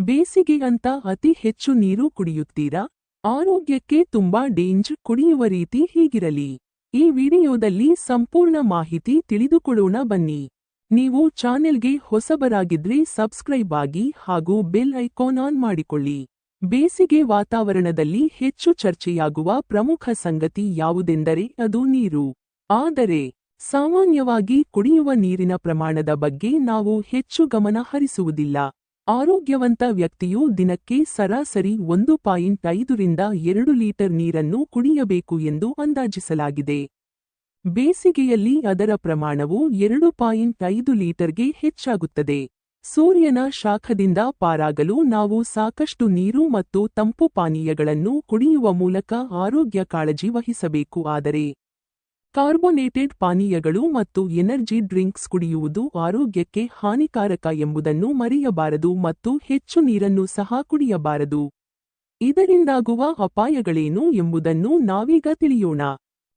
ಬೇಸಿಗೆ ಅಂತ ಅತಿ ಹೆಚ್ಚು ನೀರು ಕುಡಿಯುತ್ತೀರಾ? ಆರೋಗ್ಯಕ್ಕೆ ತುಂಬಾ ಡೇಂಜ್ ಕುಡಿಯುವ ರೀತಿ ಹೀಗಿರಲಿ. ಈ ವಿಡಿಯೋದಲ್ಲಿ ಸಂಪೂರ್ಣ ಮಾಹಿತಿ ತಿಳಿದುಕೊಳ್ಳೋಣ ಬನ್ನಿ. ನೀವು ಚಾನೆಲ್ಗೆ ಹೊಸಬರಾಗಿದ್ರೆ ಸಬ್ಸ್ಕ್ರೈಬ್ ಆಗಿ ಹಾಗೂ ಬೆಲ್ ಐಕಾನ್ ಆನ್ ಮಾಡಿಕೊಳ್ಳಿ. ಬೇಸಿಗೆ ವಾತಾವರಣದಲ್ಲಿ ಹೆಚ್ಚು ಚರ್ಚೆಯಾಗುವ ಪ್ರಮುಖ ಸಂಗತಿ ಯಾವುದೆಂದರೆ ಅದು ನೀರು. ಆದರೆ, ಸಾಮಾನ್ಯವಾಗಿ ಕುಡಿಯುವ ನೀರಿನ ಪ್ರಮಾಣದ ಬಗ್ಗೆ ನಾವು ಹೆಚ್ಚು ಗಮನ ಹರಿಸುವುದಿಲ್ಲ. ಆರೋಗ್ಯವಂತ ವ್ಯಕ್ತಿಯು ದಿನಕ್ಕೆ ಸರಾಸರಿ ಒಂದು ಪಾಯಿಂಟ್ ಐದರಿಂದ ಎರಡು ಲೀಟರ್ ನೀರನ್ನು ಕುಡಿಯಬೇಕು ಎಂದು ಅಂದಾಜಿಸಲಾಗಿದೆ. ಬೇಸಿಗೆಯಲ್ಲಿ ಅದರ ಪ್ರಮಾಣವು ಎರಡು ಪಾಯಿಂಟ್ ಐದು ಲೀಟರ್ಗೆ ಹೆಚ್ಚಾಗುತ್ತದೆ. ಸೂರ್ಯನ ಶಾಖದಿಂದ ಪಾರಾಗಲು ನಾವು ಸಾಕಷ್ಟು ನೀರು ಮತ್ತು ತಂಪು ಪಾನೀಯಗಳನ್ನು ಕುಡಿಯುವ ಮೂಲಕ ಆರೋಗ್ಯ ಕಾಳಜಿ ವಹಿಸಬೇಕು. ಆದರೆ ಕಾರ್ಬೋನೇಟೆಡ್ ಪಾನೀಯಗಳು ಮತ್ತು ಎನರ್ಜಿ ಡ್ರಿಂಕ್ಸ್ ಕುಡಿಯುವುದು ಆರೋಗ್ಯಕ್ಕೆ ಹಾನಿಕಾರಕ ಎಂಬುದನ್ನು ಮರೆಯಬಾರದು ಮತ್ತು ಹೆಚ್ಚು ನೀರನ್ನು ಸಹ ಕುಡಿಯಬಾರದು. ಇದರಿಂದಾಗುವ ಅಪಾಯಗಳೇನು ಎಂಬುದನ್ನು ನಾವೀಗ ತಿಳಿಯೋಣ.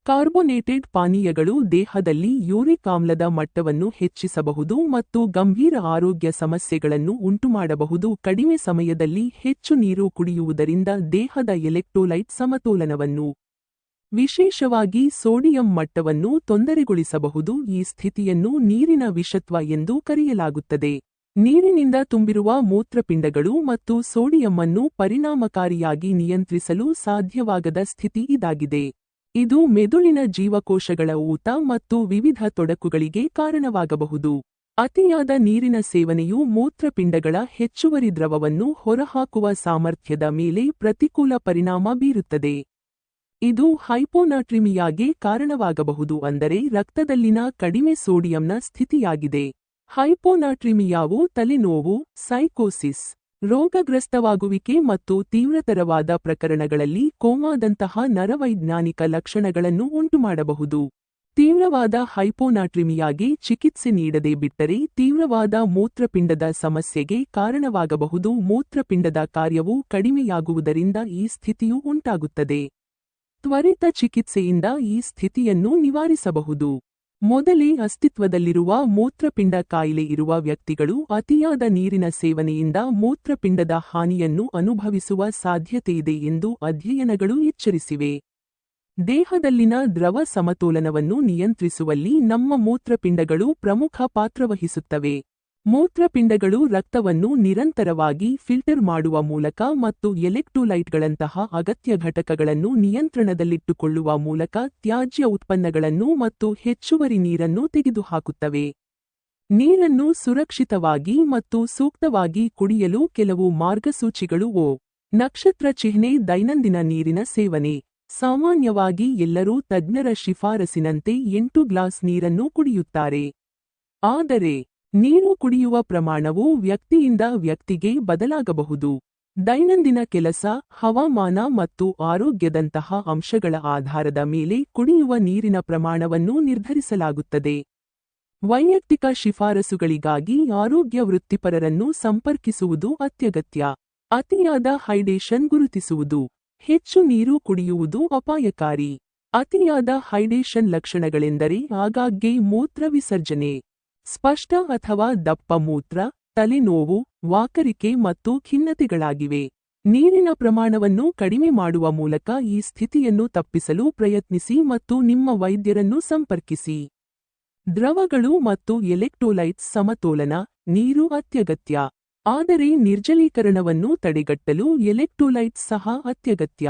ಕಾರ್ಬೊನೇಟೆಡ್ ಪಾನೀಯಗಳು ದೇಹದಲ್ಲಿ ಯೂರಿಕ್ ಆಮ್ಲದ ಮಟ್ಟವನ್ನು ಹೆಚ್ಚಿಸಬಹುದು ಮತ್ತು ಗಂಭೀರ ಆರೋಗ್ಯ ಸಮಸ್ಯೆಗಳನ್ನು ಉಂಟುಮಾಡಬಹುದು. ಕಡಿಮೆ ಸಮಯದಲ್ಲಿ ಹೆಚ್ಚು ನೀರು ಕುಡಿಯುವುದರಿಂದ ದೇಹದ ಎಲೆಕ್ಟ್ರೋಲೈಟ್ ಸಮತೋಲನವನ್ನು ವಿಶೇಷವಾಗಿ ಸೋಡಿಯಂ ಮಟ್ಟವನ್ನು ತೊಂದರೆಗೊಳಿಸಬಹುದು. ಈ ಸ್ಥಿತಿಯನ್ನು ನೀರಿನ ವಿಷತ್ವ ಎಂದು ಕರೆಯಲಾಗುತ್ತದೆ. ನೀರಿನಿಂದ ತುಂಬಿರುವ ಮೂತ್ರಪಿಂಡಗಳು ಮತ್ತು ಸೋಡಿಯಂ ಅನ್ನು ಪರಿಣಾಮಕಾರಿಯಾಗಿ ನಿಯಂತ್ರಿಸಲು ಸಾಧ್ಯವಾಗದ ಸ್ಥಿತಿ ಇದಾಗಿದೆ. ಇದು ಮೆದುಳಿನ ಜೀವಕೋಶಗಳ ಊತ ಮತ್ತು ವಿವಿಧ ತೊಡಕುಗಳಿಗೆ ಕಾರಣವಾಗಬಹುದು. ಅತಿಯಾದ ನೀರಿನ ಸೇವನೆಯು ಮೂತ್ರಪಿಂಡಗಳ ಹೆಚ್ಚುವರಿ ದ್ರವವನ್ನು ಹೊರಹಾಕುವ ಸಾಮರ್ಥ್ಯದ ಮೇಲೆ ಪ್ರತಿಕೂಲ ಪರಿಣಾಮ ಬೀರುತ್ತದೆ. ಇದು ಹೈಪೋನಾಟ್ರಿಮಿಯಾಗೆ ಕಾರಣವಾಗಬಹುದು ಅಂದರೆ ರಕ್ತದಲ್ಲಿನ ಕಡಿಮೆ ಸೋಡಿಯಂನ ಸ್ಥಿತಿಯಾಗಿದೆ. ಹೈಪೋನಾಟ್ರಿಮಿಯಾವು ತಲೆನೋವು, ಸೈಕೋಸಿಸ್, ರೋಗಗ್ರಸ್ತವಾಗುವಿಕೆ ಮತ್ತು ತೀವ್ರತರವಾದ ಪ್ರಕರಣಗಳಲ್ಲಿ ಕೋಮಾದಂತಹ ನರವೈಜ್ಞಾನಿಕ ಲಕ್ಷಣಗಳನ್ನು ಉಂಟುಮಾಡಬಹುದು. ತೀವ್ರವಾದ ಹೈಪೋನಾಟ್ರಿಮಿಯಾಗೆ ಚಿಕಿತ್ಸೆ ನೀಡದೆ ಬಿಟ್ಟರೆ ತೀವ್ರವಾದ ಮೂತ್ರಪಿಂಡದ ಸಮಸ್ಯೆಗೆ ಕಾರಣವಾಗಬಹುದು. ಮೂತ್ರಪಿಂಡದ ಕಾರ್ಯವು ಕಡಿಮೆಯಾಗುವುದರಿಂದ ಈ ಸ್ಥಿತಿಯು ಉಂಟಾಗುತ್ತದೆ. ತ್ವರಿತ ಚಿಕಿತ್ಸೆಯಿಂದ ಈ ಸ್ಥಿತಿಯನ್ನು ನಿವಾರಿಸಬಹುದು. ಮೊದಲೇ ಅಸ್ತಿತ್ವದಲ್ಲಿರುವ ಮೂತ್ರಪಿಂಡ ಕಾಯಿಲೆ ಇರುವ ವ್ಯಕ್ತಿಗಳು ಅತಿಯಾದ ನೀರಿನ ಸೇವನೆಯಿಂದ ಮೂತ್ರಪಿಂಡದ ಹಾನಿಯನ್ನು ಅನುಭವಿಸುವ ಸಾಧ್ಯತೆಯಿದೆ ಎಂದು ಅಧ್ಯಯನಗಳು ಎಚ್ಚರಿಸಿವೆ. ದೇಹದಲ್ಲಿನ ದ್ರವ ಸಮತೋಲನವನ್ನು ನಿಯಂತ್ರಿಸುವಲ್ಲಿ ನಮ್ಮ ಮೂತ್ರಪಿಂಡಗಳು ಪ್ರಮುಖ ಪಾತ್ರವಹಿಸುತ್ತವೆ. ಮೂತ್ರಪಿಂಡಗಳು ರಕ್ತವನ್ನು ನಿರಂತರವಾಗಿ ಫಿಲ್ಟರ್ ಮಾಡುವ ಮೂಲಕ ಮತ್ತು ಎಲೆಕ್ಟ್ರೋಲೈಟ್ಗಳಂತಹ ಅಗತ್ಯ ಘಟಕಗಳನ್ನು ನಿಯಂತ್ರಣದಲ್ಲಿಟ್ಟುಕೊಳ್ಳುವ ಮೂಲಕ ತ್ಯಾಜ್ಯ ಉತ್ಪನ್ನಗಳನ್ನು ಮತ್ತು ಹೆಚ್ಚುವರಿ ನೀರನ್ನು ತೆಗೆದುಹಾಕುತ್ತವೆ. ನೀರನ್ನು ಸುರಕ್ಷಿತವಾಗಿ ಮತ್ತು ಸೂಕ್ತವಾಗಿ ಕುಡಿಯಲು ಕೆಲವು ಮಾರ್ಗಸೂಚಿಗಳು ಓ. ನಕ್ಷತ್ರ ಚಿಹ್ನೆ ದೈನಂದಿನ ನೀರಿನ ಸೇವನೆ. ಸಾಮಾನ್ಯವಾಗಿ ಎಲ್ಲರೂ ತಜ್ಞರ ಶಿಫಾರಸಿನಂತೆ ಎಂಟು ಗ್ಲಾಸ್ ನೀರನ್ನು ಕುಡಿಯುತ್ತಾರೆ. ಆದರೆ ನೀರು ಕುಡಿಯುವ ಪ್ರಮಾಣವು ವ್ಯಕ್ತಿಯಿಂದ ವ್ಯಕ್ತಿಗೆ ಬದಲಾಗಬಹುದು. ದೈನಂದಿನ ಕೆಲಸ, ಹವಾಮಾನ ಮತ್ತು ಆರೋಗ್ಯದಂತಹ ಅಂಶಗಳ ಆಧಾರದ ಮೇಲೆ ಕುಡಿಯುವ ನೀರಿನ ಪ್ರಮಾಣವನ್ನು ನಿರ್ಧರಿಸಲಾಗುತ್ತದೆ. ವೈಯಕ್ತಿಕ ಶಿಫಾರಸುಗಳಿಗಾಗಿ ಆರೋಗ್ಯ ವೃತ್ತಿಪರರನ್ನು ಸಂಪರ್ಕಿಸುವುದು ಅತ್ಯಗತ್ಯ. ಅತಿಯಾದ ಹೈಡೇಷನ್ ಗುರುತಿಸುವುದು. ಹೆಚ್ಚು ನೀರು ಕುಡಿಯುವುದು ಅಪಾಯಕಾರಿ. ಅತಿಯಾದ ಹೈಡೇಷನ್ ಲಕ್ಷಣಗಳೆಂದರೆ ಆಗಾಗ್ಗೆ ಮೂತ್ರ ವಿಸರ್ಜನೆ. ಸ್ಪಷ್ಟ ಅಥವಾ ದಪ್ಪ ಮೂತ್ರ, ತಲೆನೋವು, ವಾಕರಿಕೆ ಮತ್ತು ಖಿನ್ನತೆಗಳಾಗಿವೆ. ನೀರಿನ ಪ್ರಮಾಣವನ್ನು ಕಡಿಮೆ ಮಾಡುವ ಮೂಲಕ ಈ ಸ್ಥಿತಿಯನ್ನು ತಪ್ಪಿಸಲು ಪ್ರಯತ್ನಿಸಿ ಮತ್ತು ನಿಮ್ಮ ವೈದ್ಯರನ್ನು ಸಂಪರ್ಕಿಸಿ. ದ್ರವಗಳು ಮತ್ತು ಎಲೆಕ್ಟ್ರೋಲೈಟ್ಸ್ ಸಮತೋಲನ, ನೀರು ಅತ್ಯಗತ್ಯ. ಆದರೆ ನಿರ್ಜಲೀಕರಣವನ್ನು ತಡೆಗಟ್ಟಲು ಎಲೆಕ್ಟ್ರೋಲೈಟ್ಸ್ ಸಹ ಅತ್ಯಗತ್ಯ.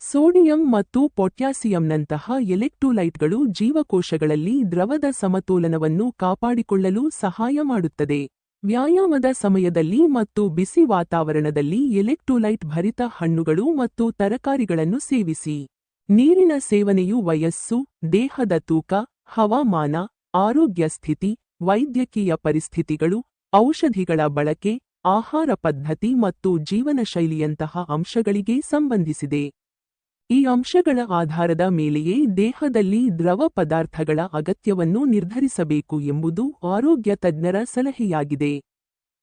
ಸೋಡಿಯಂ ಮತ್ತು ಪೊಟ್ಯಾಸಿಯಂನಂತಹ ಎಲೆಕ್ಟ್ರೋಲೈಟ್ಗಳು ಜೀವಕೋಶಗಳಲ್ಲಿ ದ್ರವದ ಸಮತೋಲನವನ್ನು ಕಾಪಾಡಿಕೊಳ್ಳಲು ಸಹಾಯ ಮಾಡುತ್ತದೆ. ವ್ಯಾಯಾಮದ ಸಮಯದಲ್ಲಿ ಮತ್ತು ಬಿಸಿ ವಾತಾವರಣದಲ್ಲಿ ಎಲೆಕ್ಟ್ರೋಲೈಟ್ ಭರಿತ ಹಣ್ಣುಗಳು ಮತ್ತು ತರಕಾರಿಗಳನ್ನು ಸೇವಿಸಿ. ನೀರಿನ ಸೇವನೆಯು ವಯಸ್ಸು, ದೇಹದ ತೂಕ, ಹವಾಮಾನ, ಆರೋಗ್ಯ ಸ್ಥಿತಿ, ವೈದ್ಯಕೀಯ ಪರಿಸ್ಥಿತಿಗಳು, ಔಷಧಿಗಳ ಬಳಕೆ, ಆಹಾರ ಪದ್ಧತಿ ಮತ್ತು ಜೀವನಶೈಲಿಯಂತಹ ಅಂಶಗಳಿಗೆ ಸಂಬಂಧಿಸಿದೆ. ಈ ಅಂಶಗಳ ಆಧಾರದ ಮೇಲೆಯೇ ದೇಹದಲ್ಲಿ ದ್ರವ ಪದಾರ್ಥಗಳ ಅಗತ್ಯವನ್ನು ನಿರ್ಧರಿಸಬೇಕು ಎಂಬುದು ಆರೋಗ್ಯ ತಜ್ಞರ ಸಲಹೆಯಾಗಿದೆ.